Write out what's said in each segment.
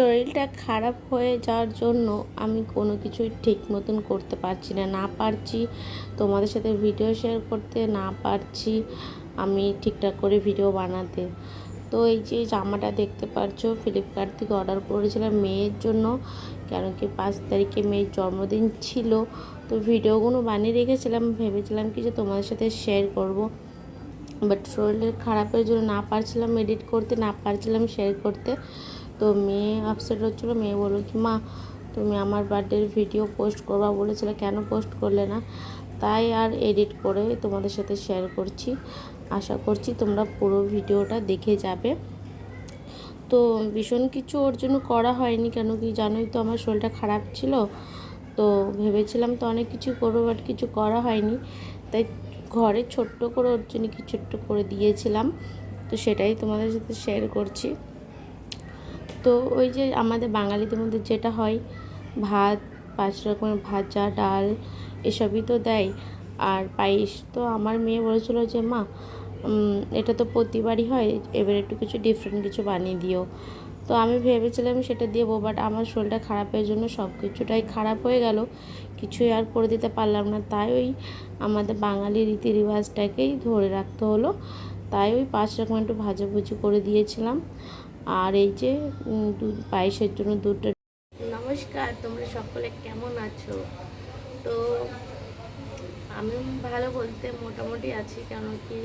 শরীরটা খারাপ হয়ে যাওয়ার জন্য আমি কোনো কিছুই ঠিক মতন করতে পারছি না। না পারছি তোমাদের সাথে ভিডিও শেয়ার করতে, না পারছি আমি ঠিকঠাক করে ভিডিও বানাতে। তো এই যে জামাটা দেখতে পাচ্ছ ফ্লিপকার্ট থেকে অর্ডার করেছিলাম মেয়ের জন্য, কেন কি পাঁচ তারিখে মেয়ের জন্মদিন ছিল। তো ভিডিওগুলো বানিয়ে রেখেছিলাম, ভেবেছিলাম কি যে তোমাদের সাথে শেয়ার করব। বাট শরীরের খারাপের জন্য না পারছিলাম এডিট করতে, না পারছিলাম শেয়ার করতে। তো মেয়ে আপসেট হচ্ছিল, মেয়ে বলল কি, মা, তুমি আমার বার্থডের ভিডিও পোস্ট করবা। বলেছিলে, কেন পোস্ট করলে না? তাই আর এডিট করে তোমাদের সাথে শেয়ার করছি। আশা করছি তোমরা পুরো ভিডিওটা দেখে যাবে। তো ভীষণ কিছু ওর জন্য করা হয়নি, কেন কি জানোই তো আমার শরীরটা খারাপ ছিল। তো ভেবেছিলাম তো অনেক কিছু করব বাট কিছু করা হয়নি। তাই ঘরে ছোট্ট করে ওর জন্য কিছু ছোট্ট করে দিয়েছিলাম, তো সেটাই তোমাদের সাথে শেয়ার করছি। তো ওই যে আমাদের বাঙালিদের মধ্যে যেটা হয়, ভাত, পাঁচ রকমের ভাজা, ডাল, এসবই তো দেয়। আর পায়েস তো আমার মেয়ে বলেছিল যে, মা এটা তো প্রতিবারই হয়, এবার একটু কিছু ডিফারেন্ট কিছু বানিয়ে দিও। তো আমি ভেবেছিলাম সেটা দেবো বাট আমার শরীরটা খারাপের জন্য সব কিছুটাই খারাপ হয়ে গেল। কিছুই আর করে দিতে পারলাম না। তাই ওই আমাদের বাঙালি রীতি রিবাজটাকেই ধরে রাখতে হলো। তাই ওই পাঁচ রকম একটু ভাজাভুজি করে দিয়েছিলাম। আর এই যে দুধ, পায়েসের জন্য দুধটা নমস্কার, তোমরা সকলে কেমন আছো? তো আমি ভালো বলতে মোটামুটি আছি কেন কি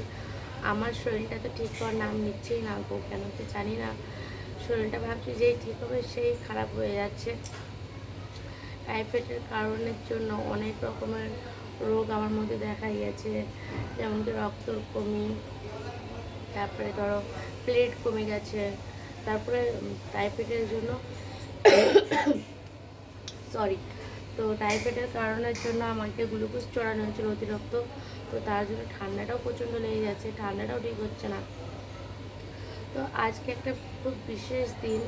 আমার শরীরটা তো ঠিক হওয়ার নাম নিচ্ছেই না গো কেন কি জানি না, শরীরটা ভাবছি যেই ঠিক হবে সেই খারাপ হয়ে যাচ্ছে। টাইফয়েডের কারণের জন্য অনেক রকমের রোগ আমার মধ্যে দেখা গিয়েছে যেমন কি রক্তর কমি, তারপরে ধরো প্লেট কমে গেছে তারপরে টাইফয়েডের জন্য সরি তো টাইফয়েডের কারণের জন্য আমাকে গ্লুকোজ চড়ানো হয়েছিল অতিরিক্ত, তো তার জন্য ঠান্ডাটাও প্রচণ্ড লেগে যাচ্ছে ঠান্ডাটাও ঠিক হচ্ছে না। তো আজকে একটা খুব বিশেষ দিন,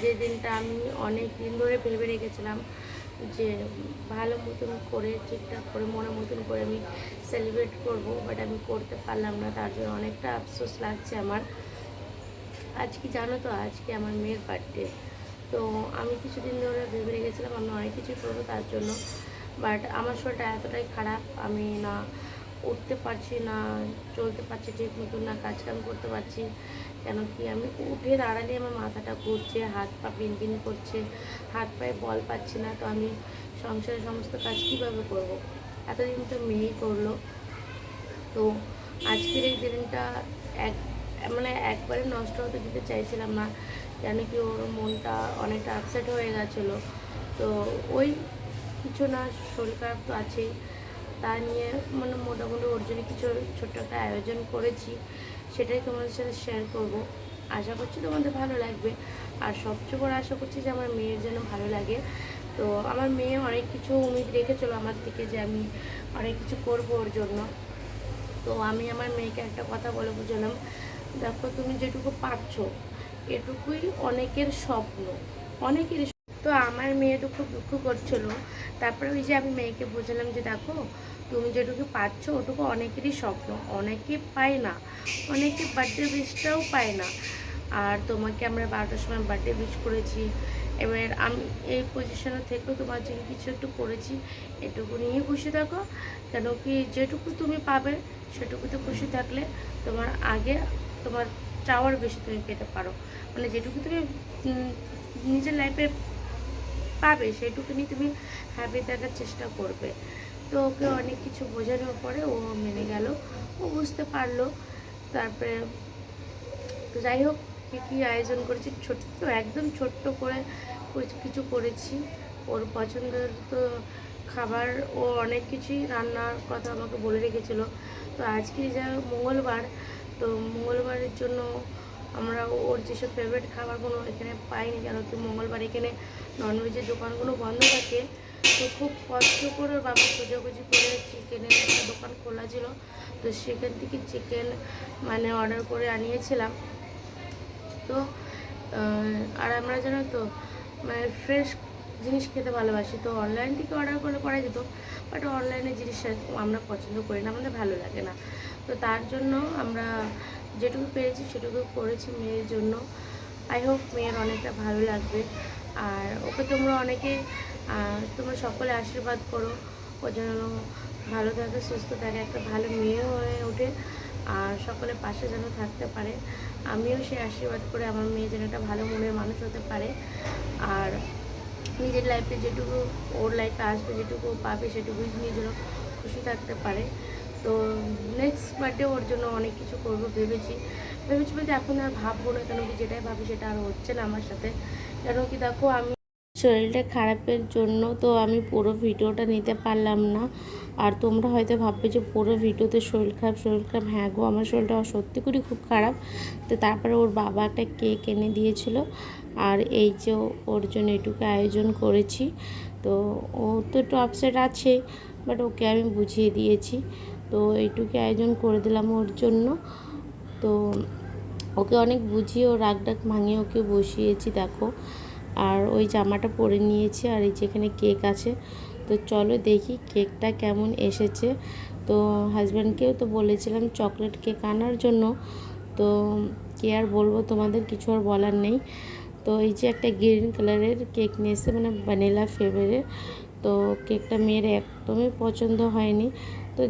যে দিনটা আমি অনেক দিন ধরে ভেবে রেখেছিলাম যে ভালো মতন করে, ঠিকঠাক করে, মনের মতন করে আমি সেলিব্রেট করব বাট আমি করতে পারলাম না, তার জন্য অনেকটা আফসোস লাগছে আমার। আজকে জানো তো আজকে আমার মেয়ের বার্থডে তো আমি কিছুদিন ধরে ভেবে রেখেছিলাম আমি অনেক কিছুই করব তার জন্য। বাট আমার শরীরটা এতটাই খারাপ, আমি না উঠতে পারছি না, চলতে পারছি ঠিক মতন না, কাজকাম করতে পারছি। কেন কি আমি উঠে দাঁড়ালে আমার মাথাটা ঘুরছে, হাত পা পিন করছে, হাত পায়ে বল পাচ্ছি না, তো আমি সংসারের সমস্ত কাজ কীভাবে করব। এতদিন তো মেয়েই করল। তো আজকের এই দিনটা এক মানে একবারে নষ্ট হতে দিতে চাইছিলাম না। কেন কি ওর মনটা অনেকটা আপসেট হয়ে গেছিল। তো ওই কিছু না, শরীর খারাপ তো আছেই। তা নিয়ে মানে মোটামুটি ওর জন্য কিছু ছোট্ট একটা আয়োজন করেছি। সেটাই তোমাদের সাথে শেয়ার করব। আশা করছি তোমাদের ভালো লাগবে। আর সবচেয়ে বড় আশা করছি যে আমার মেয়ের যেন ভালো লাগে। তো আমার মেয়ে অনেক কিছু উমিদ রেখেছিলো আমার থেকে যে আমি অনেক কিছু করব ওর জন্য। তো আমি আমার মেয়েকে একটা কথা বলে বুঝলাম। দেখো তুমি যেটুকু পারছ, এটুকুই অনেকের স্বপ্ন, অনেকের তো আমার মেয়ে তো খুব দুঃখ করছিল। তারপরে ওই যে আমি মেয়েকে বুঝলাম যে দেখো, তুমি যেটুকু পাচ্ছ ওটুকু অনেকেরই স্বপ্ন, অনেকে পায় না। অনেকে বার্থডে উইশটাও পায় না। আর তোমাকে আমরা বারোটার সময় বার্থডে উইশ করেছি। এবার আমি এই পজিশনে থেকেও তোমার জন্য কিছু একটু করেছি। এটুকু নিয়ে খুশি থাকো। কেন কি যেটুকু তুমি পাবে, সেটুকুতে খুশি থাকলে তোমার আগে তোমার চাওয়ার বেশি তুমি পেতে পারো। মানে যেটুকু তুমি নিজের লাইফে পাবে, সেটুকু নিয়ে তুমি হ্যাপি থাকার চেষ্টা করবে। তো ওকে অনেক কিছু বোঝানোর পরে ও মেনে গেল। ও বুঝতে পারল। তারপরে, তো যাই হোক, কী কী আয়োজন করেছি, ছোট্ট, একদম ছোট্ট করে কিছু করেছি। ওর পছন্দের তো খাবার, ও অনেক কিছুই রান্নার কথা আমাকে বলে রেখেছিল। তো আজকে যা মঙ্গলবার তো মঙ্গলবারের জন্য আমরা ওর যেসব ফেভারিট খাবারগুলো এখানে পাইনি, কেন কি মঙ্গলবার এখানে ননভেজের দোকানগুলো বন্ধ থাকে, তো খুব কষ্ট করে বাবা খোঁজাখুঁজি করে চিকেনের একটা দোকান খোলা ছিল, তো সেখান থেকে চিকেন মানে অর্ডার করে আনিয়েছিলাম। তো আর আমরা জানো তো মানে ফ্রেশ জিনিস খেতে ভালোবাসি, তো অনলাইন থেকে অর্ডার করলে করা যেত বাট অনলাইনে জিনিস আমরা পছন্দ করি না, আমাদের ভালো লাগে না। তো তার জন্য আমরা যেটুকু পেরেছি সেটুকু করেছি মেয়ের জন্য। আই হোপ মেয়ের অনেকটা ভালো লাগবে। আর ওকে তোমরা অনেকে তোমরা সকলে আশীর্বাদ করো। ও যেন ভালো থাকে, সুস্থ থাকে, একটা ভালো মেয়ে হয়ে ওঠে। আর সকলের পাশে যেন থাকতে পারে। আমিও সেই আশীর্বাদ করে আমার মেয়ে যেন একটা ভালো মনের মানুষ হতে পারে। আর নিজের লাইফে যেটুকু ওর লাইফে আসবে, যেটুকু পাবে সেটুকুই নিজেরও খুশি থাকতে পারে। তো নেক্সট বার্থডে ওর জন্য অনেক কিছু করব ভেবেছি। ভেবেছি বলতে এখন আর ভাববো না কেন কি যেটাই ভাবি সেটা আর হচ্ছে না আমার সাথে। কেন কি দেখো, আমি শরীরটা খারাপের জন্য তো আমি পুরো ভিডিওটা নিতে পারলাম না। আর তোমরা হয়তো ভাববে যে পুরো ভিডিওতে শরীর খারাপ শরীর খারাপ। হ্যাঁ গো, আমার শরীরটা সত্যি করে খুব খারাপ। তো তারপরে ওর বাবা একটা কেক এনে দিয়েছিল। আর এই যে ওর জন্য এটুকু আয়োজন করেছি, তো ও তো একটু আপসেট আছে বাট ওকে আমি বুঝিয়ে দিয়েছি। তো এইটুকু আয়োজন করে দিলাম ওর জন্য। তো ওকে অনেক বুঝিয়ে ও রাগ ডাক ভাঙিয়ে ওকে বসিয়েছি, দেখো। আর ওই জামাটা পরে নিয়েছি আর এই যেখানে কেক আছে, তো চলো দেখি কেকটা কেমন এসেছে। তো হাজব্যান্ডকেও তো বলেছিলাম চকলেট কেক আনার জন্য, তো কি আর বলব তোমাদের কিছু আর বলার নেই। তো এই যে একটা গ্রিন কালারের কেক নিয়ে এসেছে মানে ভ্যানিলা ফ্লেভারের। তো কেকটা মেয়ের একদমই পছন্দ হয়নি। তো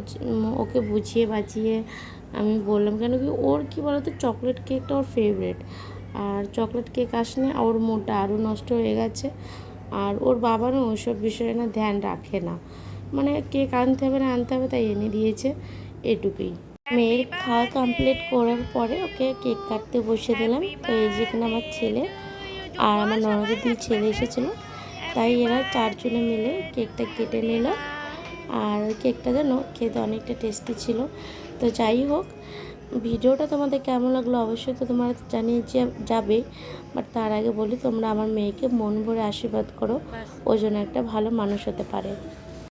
ওকে বুঝিয়ে বাঁচিয়ে আমি বললাম, কেন কি ওর কি বলতো, চকলেট কেকটা ওর ফেভারেট। আর চকলেট কেক আসলে ওর মুডটা আরও নষ্ট হয়ে গেছে। আর ওর বাবারও ওইসব বিষয়ে না ধ্যান রাখে না। মানে কেক আনতে হবে না আনতে হবে, তাই এনে দিয়েছে এটুকুই। মেয়ের খাওয়া কমপ্লিট করার পরে ওকে কেক কাটতে বসে দিলাম। তো এই যেখানে আমার ছেলে আর আমার ননদের দুই ছেলে এসেছিল। তাই এরা চারজনে মিলে কেকটা কেটে নিল। আর কেকটা যেন খেতে অনেকটা টেস্টি ছিল। তো যাই হোক, ভিডিওটা তোমাদের কেমন লাগল অবশ্যই তো তোমরা জানিয়ে যাবে। বাট তার আগে বলি, তোমরা আমার মেয়েকে মন ভরে আশীর্বাদ করো। ও একটা ভালো মানুষ হতে পারে।